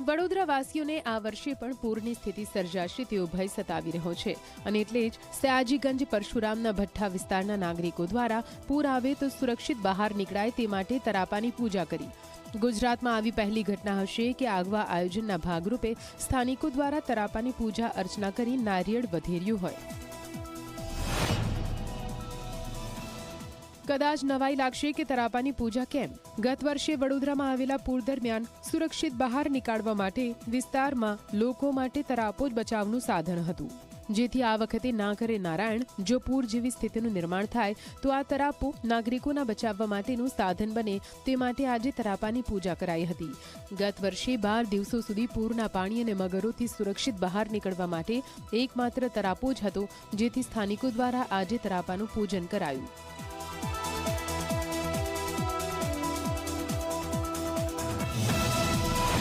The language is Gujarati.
વડોદરાવાસીઓને આ વર્ષે પણ પૂરની સ્થિતિ સર્જાશે તેવો ભય સતાવી રહ્યો છે. અને એટલે જ સયાજીગંજ, પરશુરામના ભઠ્ઠા વિસ્તારના નાગરિકો દ્વારા પૂર આવે તો સુરક્ષિત બહાર નીકળાય તે માટે તરાપાની પૂજા કરી. ગુજરાતમાં આવી પહેલી ઘટના હશે કે આગવા આયોજનના ભાગરૂપે સ્થાનિકો દ્વારા તરાપાની પૂજા અર્ચના કરી નારિયેળ વધેર્યું હોય. કદાચ નવાઈ લાગશે કે તરાપાની પૂજા કેમ? ગત વર્ષે વડોદરામાં આવેલા પૂર દરમિયાન સુરક્ષિત બહાર નીકાળવા માટે વિસ્તારમાં લોકો માટે તરાપો જ બચાવનું સાધન હતું. જેથી આ વખતે ના કરે નારાયણ, જો પૂર જેવી સ્થિતિનું નિર્માણ થાય, તો આ તરાપો નાગરિકોના બચાવવા માટેનું સાધન બને તે માટે આજે તરાપાની પૂજા કરાઈ હતી. ગત વર્ષે બાર દિવસો સુધી પૂરના પાણી અને મગરોથી સુરક્ષિત બહાર નીકળવા માટે એકમાત્ર તરાપો જ હતો, જેથી સ્થાનિકો દ્વારા આજે તરાપાનું પૂજન કરાયું.